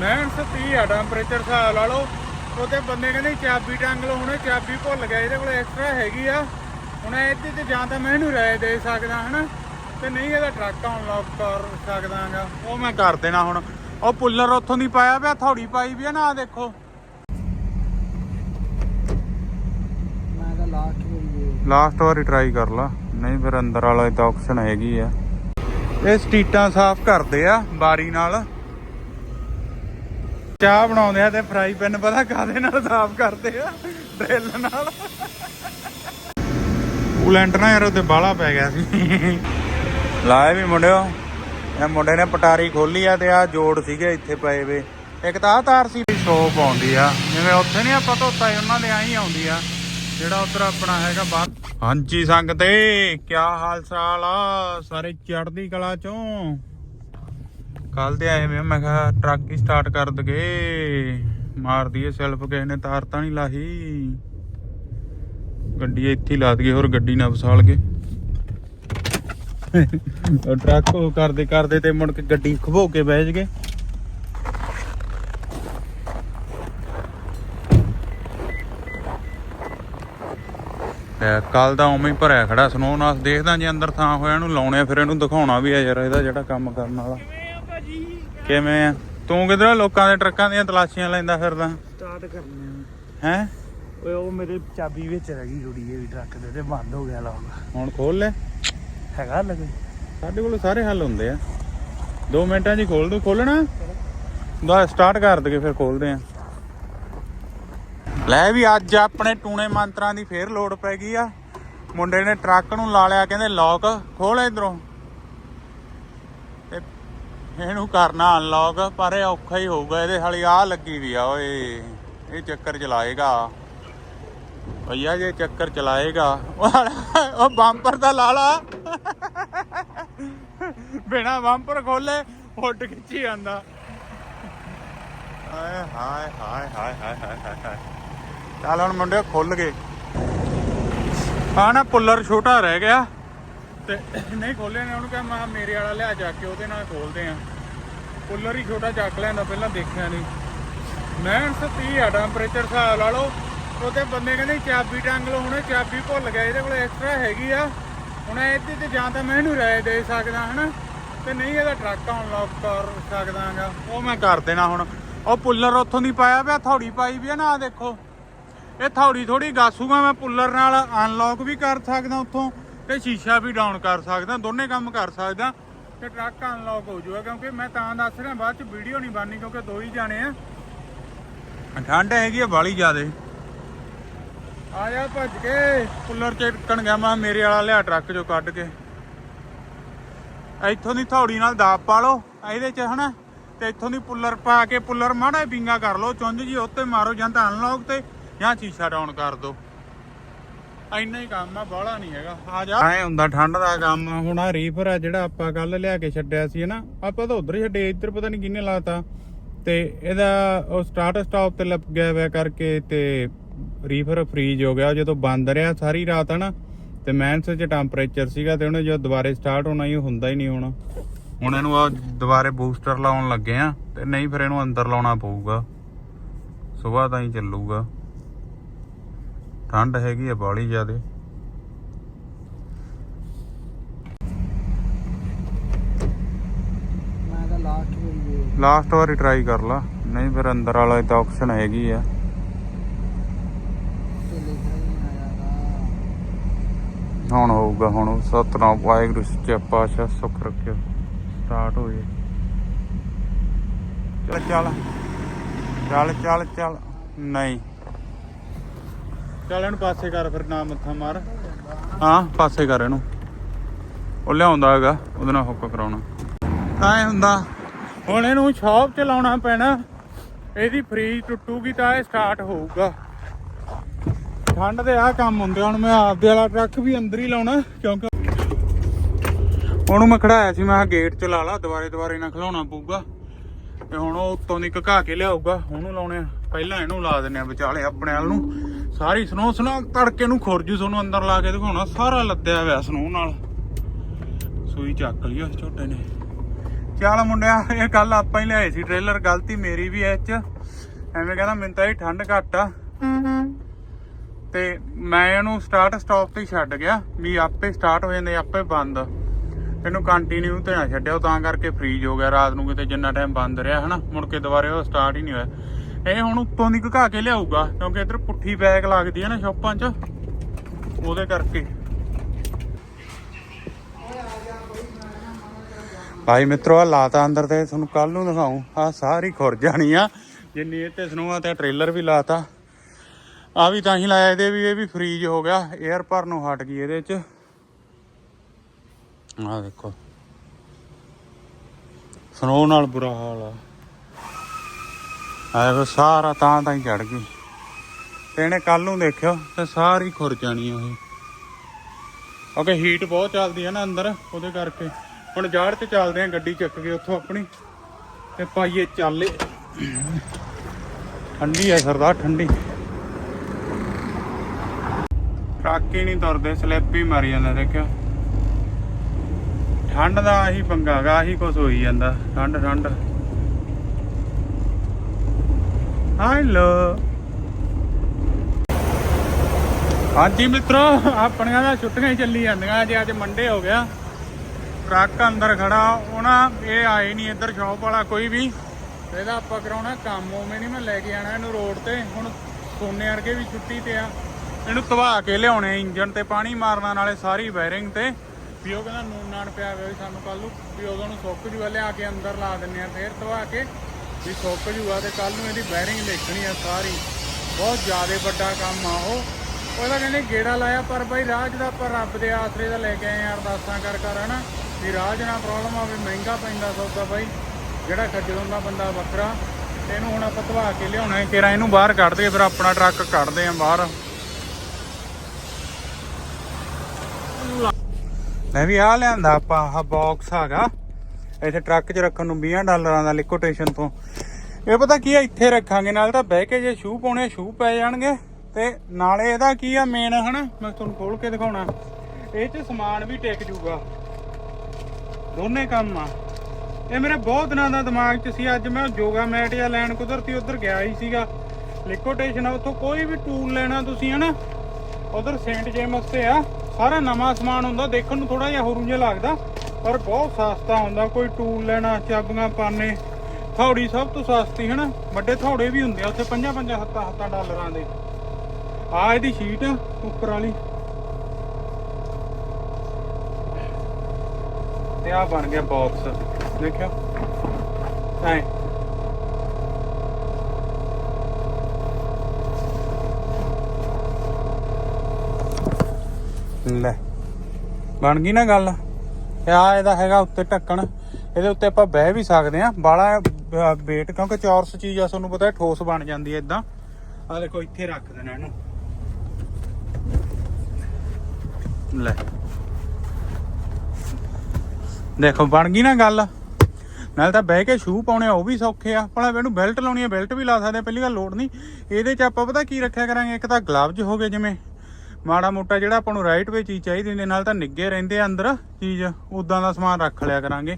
ਮੈਂਸ 30 ਆ ਟੈਂਪਰੇਚਰ ਹਿਸਾਬ ਲਾ ਲਓ। ਉਹਦੇ ਬੰਦੇ ਕਹਿੰਦੇ ਚਾਬੀ ਟੰਗ ਲਓ ਹੁਣੇ ਚਾਬੀ ਭੁੱਲ ਗਿਆ ਇਹਦੇ ਕੋਲ ਐਕਸਟਰਾ ਹੈਗੀ ਆ। ਹੁਣ ਇਹਦੇ ਤੇ ਜਾਂ ਤਾਂ ਮੈਂ ਇਹਨੂੰ ਰਾਏ ਦੇ ਸਕਦਾ ਹਨਾ? ਤੇ ਨਹੀਂ ਇਹਦਾ ਟਰੱਕ ਅਨਲੌਕ ਕਰ ਸਕਦਾਗਾ। ਉਹ ਮੈਂ ਕਰ ਦੇਣਾ ਹੁਣ। ਉਹ ਪੁੱਲਰ ਉੱਥੋਂ ਦੀ ਪਾਇਆ ਪਿਆ ਥੋੜੀ ਪਾਈ ਵੀ ਆ ਨਾ ਦੇਖੋ। ਮੈਂ ਤਾਂ ਲਾਸਟ ਹੋਈ ਲਾਸਟ ਵਾਰੀ ਟਰਾਈ ਕਰ ਲਾ। ਨਹੀਂ ਫਿਰ ਅੰਦਰ ਵਾਲਾ ਤਾਂ ਆਪਸ਼ਨ ਹੈਗੀ ਆ। ਇਹ ਸਟੀਟਾਂ ਸਾਫ਼ ਕਰਦੇ ਆ ਬਾਰੀ ਨਾਲ। ਚਾਹ ਬਣਾਉਂਦੇ ਆ ਤੇ ਫਰਾਈ ਪੈਨ ਪਤਾ ਕਾਦੇ ਨਾਲ ਸਾਫ਼ ਕਰਦੇ ਆ? ਡਰਿਲ ਨਾਲ। ਕੂਲੈਂਟ ਨਾ ਯਾਰ ਉਹਦੇ ਬਾਲਾ ਪੈ ਗਿਆ ਸੀ। ਲਾਏ ਵੀ ਮੁੰਡਿਓ। ਇਹ ਮੁੰਡੇ ਨੇ ਪਟਾਰੀ ਖੋਲੀ ਆ ਤੇ ਆ ਜੋੜ ਸੀਗੇ ਇੱਥੇ ਪਏ ਵੇ। ਇੱਕ ਤਾਂ ਆ ਤਾਰ ਸੀ ਸ਼ੋਪ ਆਉਂਦੀ ਆ। ਜਿਵੇਂ ਉੱਥੇ ਨਹੀਂ ਆਪਾਂ ਧੋਤਾ ਸੀ, ਉਹਨਾਂ ਦੇ ਆਈ ਆਉਂਦੀ ਆ। ਜਿਹੜਾ ਉਧਰ ਆਪਣਾ ਹੈਗਾ ਬਾਹਰ। ਹਾਂਜੀ ਸੰਗਤੇ ਕੀ ਹਾਲ ਚਾਲ ਆ? ਸਾਰੇ ਚੜ੍ਹਦੀ ਕਲਾ ਚੋਂ। ਕੱਲ ਦੇ ਆਏ ਮੈਂ ਮੈਂ ਕਿਹਾ ਟਰੱਕ ਹੀ ਸਟਾਰਟ ਕਰ ਦਗੇ ਮਾਰ ਦਈਏ ਸੈਲਫ ਕਿਸੇ ਨੇ ਤਾਰ ਤਾਂ ਨਹੀਂ ਲਾਹੀ। ਗੱਡੀ ਇੱਥੇ ਲਾ ਦਈਏ ਹੋਰ ਗੱਡੀ ਨਾ ਵਸਾਲ ਕੇ। ਟਰੱਕ ਉਹ ਕਰਦੇ ਕਰਦੇ ਤੇ ਮੁੜ ਕੇ ਗੱਡੀ ਖਵੋ ਕੇ ਬਹਿ ਜਗੇ। ਕੱਲ ਦਾ ਉਵੇਂ ਹੀ ਭਰਿਆ ਖੜਾ ਸਨੋ ਨਾਲ ਦੇਖਦਾ ਜੇ ਅੰਦਰ ਥਾਂ ਹੋਇਆ ਇਹਨੂੰ ਲਾਉਣੇ ਆ, ਫਿਰ ਇਹਨੂੰ ਦਿਖਾਉਣਾ ਵੀ ਆ ਯਾਰ ਇਹਦਾ ਜਿਹੜਾ ਕੰਮ ਕਰਨ ਵਾਲਾ। ਕਿਵੇਂ ਆ? ਤੂੰ ਕਿਧਰ ਲੋਕਾਂ ਦੇ ਟਰੱਕਾਂ ਦੀਆਂ ਤਲਾਸ਼ੀਆਂ ਲੈਂਦਾ ਫਿਰਦਾ? ਸਟਾਰਟ ਕਰਨੇ ਹੈ? ਓਏ ਉਹ ਮੇਰੇ ਚਾਬੀ ਵਿੱਚ ਰਹਿ ਗਈ ਜੁੜੀ ਇਹ ਵੀ ਟਰੱਕ ਦੇ ਤੇ ਬੰਦ ਹੋ ਗਿਆ ਲੋਕ ਹੁਣ ਖੋਲ ਲੈ। ਹੈਗਾ ਲੱਗੇ ਸਾਡੇ ਕੋਲ ਸਾਰੇ ਹੱਲ ਹੁੰਦੇ ਆ। 2 ਮਿੰਟਾਂ 'ਚ ਹੀ ਖੋਲ ਦੂ ਖੋਲਣਾ ਦਾ ਸਟਾਰਟ ਕਰ ਦਗੇ ਫਿਰ ਖੋਲਦੇ ਆ। ਲੈ ਵੀ ਅੱਜ ਆਪਣੇ ਟੂਣੇ ਮੰਤਰਾਂ ਦੀ ਫੇਰ ਲੋਡ ਪੈ ਗਈ ਆ। ਮੁੰਡੇ ਨੇ ਟਰੱਕ ਨੂੰ ਲਾ ਲਿਆ ਕਹਿੰਦੇ ਲੌਕ ਖੋਲ ਇਧਰੋਂ। ਇਹਨੂੰ ਕਰਨਾ ਅਨਲੌਕ ਪਰ ਇਹ ਔਖਾ ਹੀ ਹੋਊਗਾ, ਇਹਦੇ ਹਾਲੀ ਆ ਲੱਗੀ ਵੀ ਆ, ਓਏ। ਇਹ ਚੱਕਰ ਚਲਾਏਗਾ। ਭਈਆ, ਜੇ ਚੱਕਰ ਚਲਾਏਗਾ, ਉਹ ਬੰਪਰ ਦਾ ਲਾਲਾ ਬਿਨਾ ਬੰਪਰ ਖੋਲੇ ਹੁੱਟ ਖਿੱਚੀ ਜਾਂਦਾ। ਹਾਏ ਹਾਏ ਹਾਏ ਹਾਏ ਹਾਏ ਹਾਏ ਚੱਲ ਹੁਣ ਮੁੰਡੇ ਖੁੱਲ ਗਏ। ਆ ਨਾ ਪੁੱਲਰ ਛੋਟਾ ਰਹਿ ਗਿਆ। ਤੇ ਨਹੀਂ ਖੋਲੇ ਨੇ, ਉਹਨੂੰ ਕਿਹਾ ਮੈਂ ਮੇਰੇ ਵਾਲਾ ਲਿਆ ਜਾ ਕੇ ਉਹਦੇ ਨਾਲ ਖੋਲਦੇ ਆ ਪੁੱਲਰ ਹੀ ਛੋਟਾ ਚੱਕ ਲੈਂਦਾ, ਪਹਿਲਾਂ ਦੇਖਿਆ ਨਹੀਂ। ਮੈਂ 30 ਆ ਟੈਂਪਰੇਚਰ ਹਿਸਾਬ ਲਾ ਲਓ। ਉਹਦੇ ਬੰਦੇ ਕਹਿੰਦੇ ਚਾਬੀ ਟੰਗ ਲਓ, ਹੁਣੇ ਚਾਬੀ ਭੁੱਲ ਗਿਆ, ਇਹਦੇ ਕੋਲ ਐਕਸਟਰਾ ਹੈਗੀ ਆ। ਹੁਣ ਇਹਦੇ ਤੇ ਜਾਂ ਤਾਂ ਮੈਂ ਇਹਨੂੰ ਰਾਏ ਦੇ ਸਕਦਾ, ਹਨਾ? ਤੇ ਨਹੀਂ ਇਹਦਾ ਟਰੱਕ ਅਨਲੌਕ ਕਰ ਸਕਦਾਗਾ। ਉਹ ਮੈਂ ਕਰ ਦੇਣਾ ਹੁਣ। ਉਹ ਪੁੱਲਰ ਉੱਥੋਂ ਦੀ ਪਾਇਆ ਪਿਆ, ਥੌੜੀ ਪਾਈ ਵੀ ਆ ਨਾ ਦੇਖੋ। ਇਹ ਥੌੜੀ ਥੋੜੀ ਗਾਸੂਗਾ ਮੈਂ ਪੁੱਲਰ ਨਾਲ ਅਨਲੌਕ ਵੀ ਕਰ ਸਕਦਾ ਉੱਥੋਂ। ਤੇ ਸ਼ੀਸ਼ਾ ਵੀ ਡਾਊਨ ਕਰ ਸਕਦਾ ਦੋਨੇ ਕੰਮ ਕਰ ਸਕਦਾ ਤੇ ਟਰੱਕ ਅਨਲੌਕ ਹੋ ਜਾਊਗਾ ਕਿਉਂਕਿ ਮੈਂ ਤਾਂ ਦੱਸ ਰਿਹਾ ਬਾਅਦ ਚ ਵੀਡੀਓ ਨਹੀਂ ਬਣਨੀ ਕਿਉਂਕਿ ਦੋ ਹੀ ਜਾਣੇ ਆ। ਠੰਡ ਹੈਗੀ ਆ ਬਾਲੀ ਜ਼ਿਆਦੇ। ਆ ਜਾ ਭੱਜ ਕੇ। ਕੁੱਲਰ ਚ ਟਿਕਣ ਗਿਆ ਮੈਂ ਮੇਰੇ ਵਾਲਾ ਲਿਆ ਟਰੱਕ ਚੋਂ ਕੱਢ ਕੇ। ਇੱਥੋਂ ਦੀ ਥੌੜੀ ਨਾਲ ਦਾਬ ਪਾ ਲਓ ਇਹਦੇ ਚ ਹਨਾ ਤੇ ਇੱਥੋਂ ਦੀ ਪੁੱਲਰ ਪਾ ਕੇ ਪੁੱਲਰ ਮਾੜਾ ਵਿੰਗਾ ਕਰ ਲਓ ਚੁੰਝ ਜੀ ਉੱਤੇ ਮਾਰੋ ਜਾਂ ਤਾਂ ਅਨਲੌਕ ਤੇ ਜਾਂ ਸ਼ੀਸ਼ਾ ਡਾਊਨ ਕਰ ਦਿਓ ਇੰਨਾ ਹੀ ਕੰਮ ਆ, ਬਾਹਲਾ ਨਹੀਂ ਹੈਗਾ। ਆ ਜਾ। ਐ ਹੁੰਦਾ, ਠੰਡ ਦਾ ਕੰਮ ਹੁਣ ਆ ਰੀਫਰ ਆ ਜਿਹੜਾ ਆਪਾਂ ਕੱਲ ਲਿਆ ਕੇ ਛੱਡਿਆ ਸੀ ਹਨਾ ਆਪਾਂ ਤਾਂ ਉਧਰ ਛੱਡੇ, ਇੱਧਰ ਪਤਾ ਨਹੀਂ ਕਿਹਨੇ ਲਾਤਾ। ਤੇ ਇਹਦਾ ਉਹ ਸਟਾਰਟ ਸਟਾਪ ਤੇ ਲੱਗ ਗਿਆ ਹੋਇਆ ਕਰਕੇ ਤੇ ਰੀਫਰ ਫ੍ਰੀਜ ਹੋ ਗਿਆ। ਜਦੋਂ ਬੰਦ ਰਿਹਾ ਸਾਰੀ ਰਾਤ ਹਨਾ ਤੇ ਮੈਂਸ ਚ ਟੈਂਪਰੇਚਰ ਸੀਗਾ ਤੇ ਉਹਨੇ ਜਦੋਂ ਦੁਬਾਰੇ ਸਟਾਰਟ ਹੋਣਾ ਹੀ ਹੁੰਦਾ ਹੀ ਨਹੀਂ ਹੁਣ। ਹੁਣ ਇਹਨੂੰ ਆ ਦੁਬਾਰੇ ਬੂਸਟਰ ਲਾਉਣ ਲੱਗੇ ਆ ਤੇ ਨਹੀਂ ਫਿਰ ਇਹਨੂੰ ਅੰਦਰ ਲਾਉਣਾ ਪਊਗਾ। ਸਵੇਰ ਤਾਂ ਹੀ ਚੱਲੂਗਾ। ਠੰਡ ਹੈਗੀ ਆ ਬਾਲੀ ਜ਼ਿਆਦੇ। ਮੈਂ ਤਾਂ ਲਾਸਟ ਵਾਰੀ ਟਰਾਈ ਕਰ ਲਾ। ਨਹੀਂ ਫਿਰ ਅੰਦਰ ਵਾਲਾ ਤਾਂ ਆਪਸ਼ਨ ਹੈਗੀ ਆ। ਹੁਣ ਹੋਊਗਾ ਹੁਣ ਸਤਨਾਮ ਵਾਹਿਗੁਰੂ ਸੱਚਾ ਪਾਤਸ਼ਾਹ ਸੁੱਖ ਰੱਖਿਓ। ਸਟਾਰਟ ਹੋ ਜੇ ਚੱਲ ਚੱਲ। ਚੱਲ ਚੱਲ ਚੱਲ। ਨਹੀਂ। ਚੱਲ ਇਹਨੂੰ ਪਾਸੇ ਕਰ ਫਿਰ ਨਾ ਮੱਥਾ ਮਾਰ। ਹਾਂ, ਪਾਸੇ ਕਰ ਇਹਨੂੰ। ਉਹ ਲਿਆਉਂਦਾ ਹੈਗਾ, ਉਹਦੇ ਨਾਲ ਹੁੱਕ ਕਰਾਉਣਾ। ਐ ਹੁੰਦਾ, ਹੁਣ ਇਹਨੂੰ ਸ਼ਾਪ ਚ ਲਾਉਣਾ ਪੈਣਾ। ਇਹਦੀ ਫ੍ਰੀਜ ਟੁੱਟੂਗੀ ਤਾਂ ਇਹ ਸਟਾਰਟ ਹੋਊਗਾ। ਠੰਡ ਦੇ ਆ ਕੰਮ ਹੁੰਦੇ ਹੁਣ ਮੈਂ ਆਪਦੇ ਵਾਲਾ ਟਰੱਕ ਵੀ ਅੰਦਰ ਹੀ ਲਾਉਣਾ, ਕਿਉਂਕਿ ਉਹਨੂੰ ਮੈਂ ਖੜਾਇਆ ਸੀ, ਮੈਂ ਗੇਟ ਚ ਲਾ ਲਾ, ਦੁਬਾਰੇ ਦੁਬਾਰੇ ਨਾ ਖਲਾਉਣਾ ਪਊਗਾ। ਤੇ ਹੁਣ ਉਹ ਉੱਤੋਂ ਦੀ ਘਕਾ ਕੇ ਲਿਆਊਗਾ, ਉਹਨੂੰ ਲਾਉਣੇ ਪਹਿਲਾਂ ਇਹਨੂੰ ਲਾ ਦਿੰਨੇ ਆ ਵਿਚਾਲੇ ਆਪਣੇ ਵਾਲ ਨੂੰ। ਸਾਰੀ ਸਨੋ ਸਨੋ ਤੜਕੇ ਨੂੰ ਖੁਰਜੂ ਤੁਹਾਨੂੰ ਅੰਦਰ ਲਾ ਕੇ ਦਿਖਾਉਣਾ, ਸਾਰਾ ਲੱਦਿਆ ਹੋਇਆ ਸਨੋ ਨਾਲ। ਸੂਈ ਚੱਕ ਲਈ ਉਸ ਝੋਟੇ ਨੇ। ਚੱਲ ਮੁੰਡਿਆ, ਇਹ ਕੱਲ ਆਪਾਂ ਹੀ ਲਿਆਏ ਸੀ ਟ੍ਰੇਲਰ ਗਲਤੀ ਮੇਰੀ ਵੀ ਐ ਚ। ਐਵੇਂ ਕਹਿੰਦਾ, ਮੈਨੂੰ ਤਾਂ ਇਹ ਠੰਡ ਘੱਟ ਆ। ਤੇ ਮੈਂ ਇਹਨੂੰ ਸਟਾਰਟ ਸਟਾਪ ਤੇ ਛੱਡ ਗਿਆ, ਵੀ ਆਪੇ ਸਟਾਰਟ ਹੋ ਜਾਂਦੇ, ਆਪੇ ਬੰਦ। ਇਹਨੂੰ ਕੰਟੀਨਿਊ ਤੇ ਨਾ ਛੱਡਿਓ ਤਾਂ ਕਰਕੇ ਫ੍ਰੀਜ ਹੋ ਗਿਆ, ਰਾਤ ਨੂੰ ਕਿਤੇ ਜਿੰਨਾ ਟਾਈਮ ਬੰਦ ਰਿਹਾ, ਹਨਾ? ਮੁੜ ਕੇ ਦੁਬਾਰੇ ਉਹ ਸਟਾਰਟ ਹੀ ਨਹੀਂ ਹੋਇਆ। ਇਹ ਹੁਣ ਉੱਤੋਂ ਦੀ ਘਕਾ ਕੇ ਲਿਆਊਗਾ, ਕਿਉਂਕਿ ਇੱਧਰ ਪੁੱਠੀ ਬੈਗ ਲੱਗਦੀ ਹੈ ਨਾ ਸ਼ੋਪਾਂ 'ਚ, ਉਹਦੇ ਕਰਕੇ। ਭਾਈ ਮਿੱਤਰੋ ਆ ਲਾਤਾ ਅੰਦਰ ਤੇ ਤੁਹਾਨੂੰ ਕੱਲ ਨੂੰ ਦਿਖਾਉਂ ਆ ਸਾਰੀ ਖੁਰ ਜਾਣੀ ਆ। ਜਿੰਨੀ ਇਹ ਤੇ ਤੇ ਟ੍ਰੇਲਰ ਵੀ ਲਾਤਾ। ਆ ਵੀ ਤਾਂ ਹੀ ਲਾਇਆ, ਇਹਦੇ ਵੀ, ਇਹ ਵੀ ਫ੍ਰੀਜ ਹੋ ਗਿਆ। 에ਅਰ ਭਰ ਨੂੰ ਹਟ ਗਈ ਇਹਦੇ ਚ। ਆ ਦੇਖੋ। ਸਨੋ ਨਾਲ ਬੁਰਾ ਹਾਲ ਆ। ਆ ਦੇਖੋ ਸਾਰਾ ਤਾਂ ਤਾਂ ਹੀ ਚੜ ਗਈ। ਤੇ ਇਹਨੇ ਕੱਲ ਨੂੰ ਦੇਖਿਓ ਤੇ ਸਾਰੀ ਖੁਰ ਜਾਣੀ ਆ ਇਹ। ਕਿਉਂਕਿ ਹੀਟ ਬਹੁਤ ਚੱਲਦੀ ਹੈ ਨਾ ਅੰਦਰ, ਉਹਦੇ ਕਰਕੇ। ਹੁਣ ਜਾੜ ਤੇ ਚੱਲਦੇ ਆ, ਗੱਡੀ ਚੱਕ ਕੇ ਉੱਥੋਂ ਆਪਣੀ। ਤੇ ਪਾਈਏ ਚਾਲੇ ਠੰਡੀ ਹੈ ਸਰਦਾਰ, ਠੰਡੀ। ਟਰੱਕ ਹੀ ਨਹੀਂ ਤੁਰਦੇ, ਸਲਿੱਪ ਹੀ ਮਾਰੀ ਜਾਂਦਾ, ਦੇਖਿਓ। ਠੰਡ ਦਾ ਆਹੀ ਪੰਗਾ ਆਹੀ ਕੁਝ ਹੋਈ ਜਾਂਦਾ। ਠੰਡ ਠੰਡ। ਹੈਲੋ। ਹਾਂਜੀ ਮਿੱਤਰੋ, ਆਪਣੀਆਂ ਦਾ ਛੁੱਟੀਆਂ ਹੀ ਚੱਲੀ ਜਾਂਦੀਆਂ, ਅੱਜ ਅੱਜ ਮੰਡੇ ਹੋ ਗਿਆ। ਟਰੱਕ ਅੰਦਰ ਖੜਾ ਉਹਨਾਂ ਇਹ ਆਏ ਨਹੀਂ ਇੱਧਰ ਸ਼ੌਪ ਵਾਲਾ ਕੋਈ ਵੀ। ਇਹਦਾ ਆਪਾਂ ਕਰਾਉਣਾ ਕੰਮ, ਉਵੇਂ ਨਹੀਂ ਮੈਂ ਲੈ ਕੇ ਆਣਾ ਇਹਨੂੰ ਰੋਡ ਤੇ। ਹੁਣ ਸੋਨੇ ਵਰਗੇ ਵੀ ਛੁੱਟੀ ਤੇ ਆ। ਇਹਨੂੰ ਧਵਾ ਕੇ ਲਿਆਉਣੇ ਇੰਜਨ ਤੇ, ਪਾਣੀ ਮਾਰਨਾ ਨਾਲੇ ਸਾਰੀ ਵਾਇਰਿੰਗ ਤੇ। ਵੀ ਉਹ ਕਹਿੰਦਾ ਨੂਨ ਨਾਨ ਪਿਆ ਹੋਇਆ ਵੀ ਸਾਨੂੰ ਕੱਲ ਨੂੰ, ਵੀ ਉਦੋਂ ਨੂੰ ਸੁੱਕ ਜੂਗਾ ਲਿਆ ਕੇ ਅੰਦਰ ਲਾ ਦਿੰਨੇ ਆ, ਫੇਰ ਧਵਾ ਕੇ ਵੀ ਸੁੱਕ ਜੂਗਾ ਤੇ ਕੱਲ ਨੂੰ ਇਹਦੀ ਵਾਇਰਿੰਗ ਦੇਖਣੀ ਆ ਸਾਰੀ। ਬਹੁਤ ਜ਼ਿਆਦਾ ਵੱਡਾ ਕੰਮ ਆ ਉਹ। ਉਹਦਾ ਕਹਿੰਦੇ ਗੇੜਾ ਲਾਇਆ, ਪਰ ਬਾਈ ਰਾਜ ਦਾ ਆਪਾਂ ਰੱਬ ਦੇ ਆਸਰੇ ਦਾ ਲੈ ਕੇ ਆਏ ਆ ਅਰਦਾਸਾਂ ਕਰ ਕਰ, ਹਨਾ? ਵੀ ਰਾਜ ਨਾਲ ਪ੍ਰੋਬਲਮ ਆਵੇ, ਮਹਿੰਗਾ ਪੈਂਦਾ ਸੌਦਾ ਬਾਈ। ਜਿਹੜਾ ਖੱਜਲ ਹੁੰਦਾ ਬੰਦਾ ਵੱਖਰਾ। ਇਹਨੂੰ ਹੁਣ ਆਪਾਂ ਧਵਾ ਕੇ ਲਿਆਉਣਾ ਹੈ, ਤੇਰਾ ਇਹਨੂੰ ਬਾਹਰ ਕੱਢ ਦੇ, ਫਿਰ ਆਪਣਾ ਟਰੱਕ ਕੱਢਦੇ ਆ ਬਾਹਰ। ਮੈਂ ਵੀ ਆ ਲਿਆਂਦਾ ਆਪਾਂ, ਆਹ ਬਾਕਸ ਹੈਗਾ। ਇੱਥੇ ਟਰੱਕ 'ਚ ਰੱਖਣ ਨੂੰ 20 ਡਾਲਰਾਂ ਦਾ ਲਿਕੁਇਡੇਸ਼ਨ ਤੋਂ। ਇਹ ਪਤਾ ਕੀ ਆ, ਇੱਥੇ ਰੱਖਾਂਗੇ, ਨਾਲ ਤਾਂ ਬਹਿ ਕੇ ਜੇ ਸ਼ੂ ਪਾਉਣੇ ਸ਼ੂ ਪੈ ਜਾਣਗੇ। ਤੇ ਨਾਲੇ ਇਹਦਾ ਕੀ ਆ ਮੇਨ ਹਨਾ? ਮੈਂ ਤੁਹਾਨੂੰ ਖੋਲ ਕੇ ਦਿਖਾਉਣਾ। ਇਹ 'ਚ ਸਮਾਨ ਵੀ ਟਿਕ ਜੂਗਾ। ਦੋਨੇ ਕੰਮ ਆ। ਇਹ ਮੇਰੇ ਬਹੁਤ ਦਿਨਾਂ ਦਾ ਦਿਮਾਗ 'ਚ ਸੀ, ਅੱਜ ਮੈਂ ਯੋਗਾ ਮੈਟ ਜਾਂ ਲੈਣ ਕੁਦਰਤੀ ਉਧਰ ਗਿਆ ਹੀ ਸੀਗਾ। ਲਿਕੋਟੇਸ਼ਨ ਆ, ਉੱਥੋਂ ਕੋਈ ਵੀ ਟੂਲ ਲੈਣਾ ਤੁਸੀਂ, ਹਨਾ? ਉਧਰ ਸੇਂਟ ਜੇਮਸ ਤੇ ਆ। ਸਾਰਾ ਨਵਾਂ ਸਮਾਨ ਹੁੰਦਾ, ਦੇਖਣ ਨੂੰ ਥੋੜਾ ਜਿਹਾ ਹੋਰੂ ਜਿਹਾ ਲੱਗਦਾ। ਪਰ ਬਹੁਤ ਸਸਤਾ ਹੁੰਦਾ, ਕੋਈ ਟੂਲ ਲੈਣਾ, ਚਾਬੀਆਂ, ਪਾਨੇ। ਥੌੜੀ ਸਭ ਤੋਂ ਸਸਤੀ ਹੈ ਨਾ ਵੱਡੇ ਥੌੜੇ ਵੀ ਹੁੰਦੇ ਆ, ਉੱਥੇ 5 5 7 7 ਡਾਲਰਾਂ ਦੇ। ਆ ਇਹਦੀ ਸ਼ੀਟ ਉੱਪਰ ਵਾਲੀ। ਤੇ ਆ ਬਣ ਗਿਆ ਬਾਕਸ ਦੇਖਿਓ। ਐ। ਲੈ। ਬਣ ਗਈ ਨਾ ਗੱਲ? ਆ ਇਹਦਾ ਹੈਗਾ ਉੱਤੇ ਢੱਕਣ। ਇਹਦੇ ਉੱਤੇ ਆਪਾਂ ਬਹਿ ਵੀ ਸਕਦੇ ਆ ਬਾਲਾ ਵੇਟ ਕਿਉਂਕਿ ਚੌਰਸ ਚੀਜ਼ ਆ, ਤੁਹਾਨੂੰ ਪਤਾ ਠੋਸ ਬਣ ਜਾਂਦੀ ਹੈ ਇਦਾਂ। ਆ ਦੇਖੋ, ਇੱਥੇ ਰੱਖ ਦੇਣਾ ਇਹਨੂੰ। ਲੈ। ਦੇਖੋ, ਬਣ ਗਈ ਨਾ ਗੱਲ। ਨਾਲ ਤਾਂ ਬਹਿ ਕੇ ਸ਼ੂ ਪਾਉਣੇ ਆ, ਉਹ ਵੀ ਸੌਖੇ ਆ। ਭਲਾ ਇਹਨੂੰ ਬੈਲਟ ਲਾਉਣੀ ਆ ਬੈਲਟ ਵੀ ਲਾ ਸਕਦੇ ਆ, ਪਹਿਲੀ ਗੱਲ ਲੋੜ ਨਹੀਂ। ਇਹਦੇ ਚ ਆਪਾਂ ਪਤਾ ਕੀ ਰੱਖਿਆ ਕਰਾਂਗੇ? ਇੱਕ ਤਾਂ ਗਲਵਜ਼ ਹੋ ਗਏ ਜਿਵੇਂ। ਮਾੜਾ ਮੋਟਾ ਜਿਹੜਾ ਆਪਾਂ ਨੂੰ ਰਾਈਟ ਵੇ ਚੀਜ਼ ਚਾਹੀਦੀ ਹੁੰਦੀ, ਨਾਲ ਤਾਂ ਨਿੱਗੇ ਰਹਿੰਦੇ ਆ ਅੰਦਰ ਚੀਜ਼ ਉਦਾਂ ਦਾ ਸਮਾਨ ਰੱਖ ਲਿਆ ਕਰਾਂਗੇ।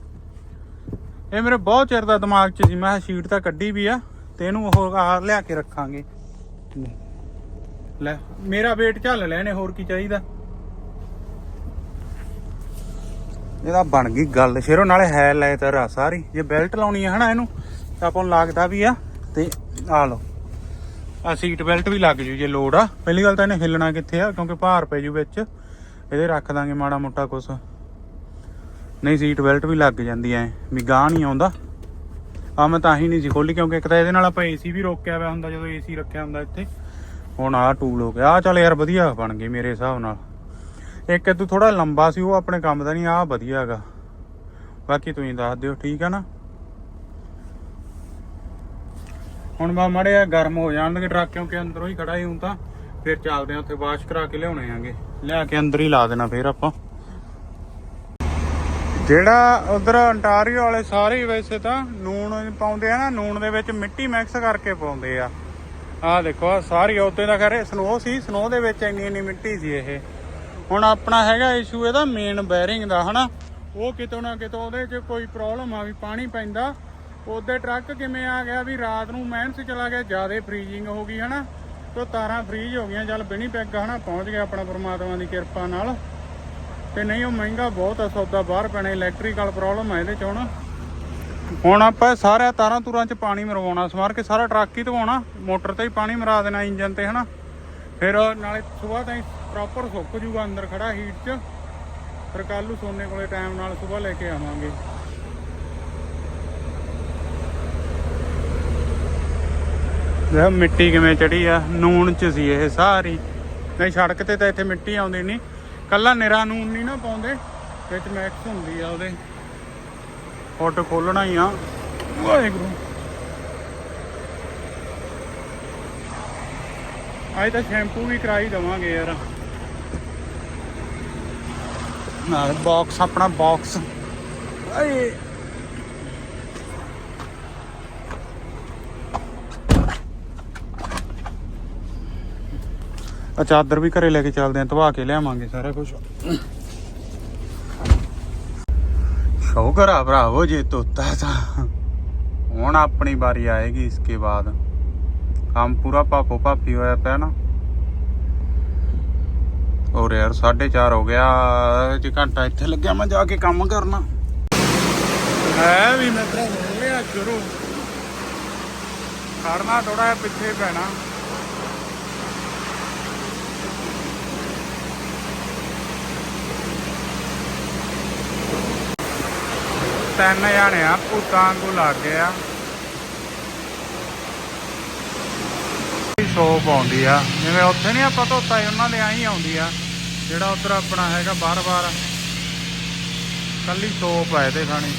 ਇਹ ਮੇਰੇ ਬਹੁਤ ਚਿਰ ਦਾ ਦਿਮਾਗ 'ਚ ਸੀ, ਮੈਂ ਸ਼ੀਟ ਤਾਂ ਕੱਢੀ ਵੀ ਆ, ਤੇ ਇਹਨੂੰ ਉਹ ਆਹ ਲਿਆ ਕੇ ਰੱਖਾਂਗੇ। ਲੈ, ਮੇਰਾ weight ਝੱਲ ਲੈਣੇ, ਹੋਰ ਕੀ ਚਾਹੀਦਾ? ਇਹਦਾ ਬਣ ਗਈ ਗੱਲ, ਸ਼ੇਰੋ, ਨਾਲੇ ਹੈ ਲੈ ਤੇਰਾ ਸਾਰੀ। ਜੇ ਬੈਲਟ ਲਾਉਣੀ ਹੈ ਹਨਾ ਇਹਨੂੰ, ਤਾਂ ਆਪਾਂ ਨੂੰ ਲੱਗਦਾ ਵੀ ਆ, ਤੇ ਆ ਲਓ। ਆ ਸੀਟ ਬੈਲਟ ਵੀ ਲੱਗ ਜੂ ਜੇ ਲੋੜ ਆ। ਪਹਿਲੀ ਗੱਲ ਤਾਂ ਇਹਨੇ ਹਿੱਲਣਾ ਕਿੱਥੇ ਆ? ਕਿਉਂਕਿ ਭਾਰ ਪੈ ਜੂ ਵਿੱਚ। ਇਹਦੇ ਰੱਖ ਦਾਂਗੇ ਮਾੜਾ ਮੋਟਾ ਕੁਛ। ਨਹੀਂ ਸੀਟ ਬੈਲਟ ਵੀ ਲੱਗ ਜਾਂਦੀ ਐ। ਵੀ ਗਾਹ ਨਹੀਂ ਆਉਂਦਾ। ਆ ਮੈਂ ਤਾਂ ਹੀ ਨਹੀਂ ਸੀ ਖੋਲੀ ਕਿਉਂਕਿ ਇੱਕ ਤਾਂ ਇਹਦੇ ਨਾਲ ਆਪਾਂ ਏਸੀ ਵੀ ਰੋਕਿਆ ਹੋਇਆ ਹੁੰਦਾ, ਜਦੋਂ ਏਸੀ ਰੱਖਿਆ ਹੁੰਦਾ ਇੱਥੇ। ਹੁਣ ਆਹ ਟੂਲ ਹੋ ਗਿਆ। ਆ ਚੱਲ ਯਾਰ ਵਧੀਆ ਬਣ ਗਈ ਮੇਰੇ ਹਿਸਾਬ ਨਾਲ। ਇੱਕ ਤੂੰ ਥੋੜਾ ਲੰਬਾ ਸੀ, ਉਹ ਆਪਣੇ ਕੰਮ ਦਾ ਨਹੀਂ ਆ ਵਧੀਆ ਹੈਗਾ। ਬਾਕੀ ਤੁਸੀਂ ਦੱਸ ਦਿਓ, ਠੀਕ ਆ ਨਾ? ਹੁਣ ਬਾ ਮੜਿਆ ਗਰਮ ਹੋ ਜਾਣਗੇ ਟਰੱਕ, ਕਿਉਂਕਿ ਅੰਦਰੋਂ ਹੀ ਖੜਾ ਹੀ ਹੂੰ ਤਾਂ। ਫਿਰ ਚੱਲਦੇ ਆ ਉੱਥੇ, ਵਾਸ਼ ਕਰਾ ਕੇ ਲਿਆਉਣੇ ਆਂਗੇ। ਲਿਆ ਕੇ ਅੰਦਰ ਹੀ ਲਾ ਦੇਣਾ ਫਿਰ ਆਪਾਂ। ਜਿਹੜਾ ਉਧਰ ਅੰਟਾਰੀਓ ਵਾਲੇ ਸਾਰੇ ਵੈਸੇ ਤਾਂ ਨੂਣ ਪਾਉਂਦੇ ਆ ਨਾ, ਨੂਣ ਦੇ ਵਿੱਚ ਮਿੱਟੀ ਮਿਕਸ ਕਰਕੇ ਪਾਉਂਦੇ ਆ। ਆਹ ਦੇਖੋ, ਆਹ ਸਾਰੀ ਉੱਤੇ ਦਾ ਕਰੇ ਸਨੋ ਸੀ ਸਨੋ ਦੇ ਵਿੱਚ ਇੰਨੀ ਇੰਨੀ ਮਿੱਟੀ ਸੀ ਇਹ। ਹੁਣ ਆਪਣਾ ਹੈਗਾ ਇਸ਼ੂ ਇਹਦਾ ਮੇਨ ਬੈਰਿੰਗ ਦਾ, ਹਨਾ? ਉਹ ਕਿਤੋਂ ਨਾ ਕਿਤੋਂ ਉਹਦੇ 'ਚ ਕੋਈ ਪ੍ਰੋਬਲਮ ਆ ਵੀ ਪਾਣੀ ਪੈਂਦਾ। ਉਹਦੇ ਟਰੱਕ ਕਿਵੇਂ ਆ ਗਿਆ ਵੀ ਰਾਤ ਨੂੰ ਮਿਹਨਤ ਚਲਾ ਗਿਆ, ਜ਼ਿਆਦਾ ਫ੍ਰੀਜ਼ਿੰਗ ਹੋ ਗਈ ਹਨਾ। ਤੋ ਤਾਰਾਂ ਫ੍ਰੀਜ਼ ਹੋ ਗਈਆਂ, ਚੱਲ ਬਿਨੀ ਪੈਗ ਹਨਾ, ਪਹੁੰਚ ਗਿਆ ਆਪਣਾ ਪਰਮਾਤਮਾ ਦੀ ਕਿਰਪਾ ਨਾਲ। ਤੇ ਨਹੀਂ, ਉਹ ਮਹਿੰਗਾ ਬਹੁਤ ਆ, ਸੌਦਾ ਬਾਹਰ ਪੈਣਾ ਇਲੈਕਟ੍ਰੀਕਲ ਪ੍ਰੋਬਲਮ ਆ ਇਹਦੇ ਚ ਹੁਣ। ਹੁਣ ਆਪਾਂ ਸਾਰੇ ਤਾਰਾਂ ਤੂਰਾਂ ਚ ਪਾਣੀ ਮਰਵਾਉਣਾ ਸਮਾਰ ਕੇ ਸਾਰਾ ਟਰੱਕ ਹੀ ਧਵਾਉਣਾ, ਮੋਟਰ ਤੇ ਹੀ ਪਾਣੀ ਮਰਾ ਦੇਣਾ ਇੰਜਨ ਤੇ, ਹਨਾ। ਫਿਰ ਨਾਲੇ ਸਵੇਰ ਤਾਈਂ ਪ੍ਰੋਪਰ ਸੁੱਕ ਜੂਗਾ ਅੰਦਰ ਖੜਾ ਹੀਟ 'ਚ। ਫਿਰ ਕੱਲ ਨੂੰ ਸੋਨੇ ਕੋਲੇ ਟਾਈਮ ਨਾਲ ਸਵੇਰ ਲੈ ਕੇ ਆਵਾਂਗੇ। ਦੇਖ, ਮਿੱਟੀ ਕਿਵੇਂ ਚੜੀ ਆ? ਨੂਣ ਚ ਸੀ ਇਹ ਸਾਰੀ। ਨਹੀਂ, ਸੜਕ ਤੇ ਤਾਂ ਇੱਥੇ ਮਿੱਟੀ ਆਉਂਦੀ ਨਹੀਂ ਕੱਲਾ ਨਿਰਾ ਨੂਣ ਨਹੀਂ ਨਾ ਪਾਉਂਦੇ। ਵਿੱਚ ਮੈਕਸ ਹੁੰਦੀ ਆ ਉਹਦੇ। ਫੁੱਟ ਖੋਲਣਾ ਹੀ ਆ। ਵਾਹਿਗੁਰੂ। ਅੱਜ ਤਾਂ ਸ਼ੈਂਪੂ ਵੀ ਕਰਾਈ ਦਵਾਂਗੇ ਯਾਰ। ਨਾਲ ਬਾਕਸ ਆਪਣਾ ਬਾਕਸ ਏ ਆ ਚਾਦਰ ਵੀ ਘਰੇ ਲੈ ਕੇ ਚੱਲਦੇ ਆਂ, ਧਵਾ ਕੇ ਲਿਆਵਾਂਗੇ ਸਾਰਾ ਕੁਝ ਸ਼ੌਕਰ ਆ ਭਰਾਵੋ, ਜੇ ਤੋਤਾ ਤਾਂ। ਹੁਣ ਆਪਣੀ ਵਾਰੀ ਆਏਗੀ ਇਸਕੇ ਬਾਅਦ। ਕੰਮ ਪੂਰਾ ਪਾਪੋ ਪਾਪੀ ਹੋਇਆ ਪਿਆ ਨਾ। ਔਰ ਯਾਰ 4:30 ਹੋ ਗਿਆ ਜੇ ਘੰਟਾ ਇੱਥੇ ਲੱਗਿਆ ਮੈਂ ਜਾ ਕੇ ਕੰਮ ਕਰਨਾ। ਹੈ ਵੀ ਮਿੱਤਰਾ ਹੋ ਲਿਆ, ਸ਼ੁਰੂ। ਕਰਨਾ ਥੋੜਾ ਜਿਹਾ ਪਿੱਛੇ ਪੈਣਾ। ਤਿੰਨ ਜਾਣੇ ਆ, ਭੂਤਾਂ ਵਾਂਗੂ ਲੱਗ ਆ। ਸੋਪ ਆਉਂਦੀ ਆ। ਜਿਵੇਂ ਉੱਥੇ ਨਹੀਂ ਆਪਾਂ ਧੋਤਾ ਉਹਨਾਂ ਦੇ ਆਈ ਆਉਂਦੀ ਆ। ਜਿਹੜਾ ਉਧਰ ਆਪਣਾ ਹੈਗਾ ਬਾਰ-ਬਾਰ ਕੱਲੀ ਸੋਪ ਆ ਇਹਦੇ ਖਾਣੀ।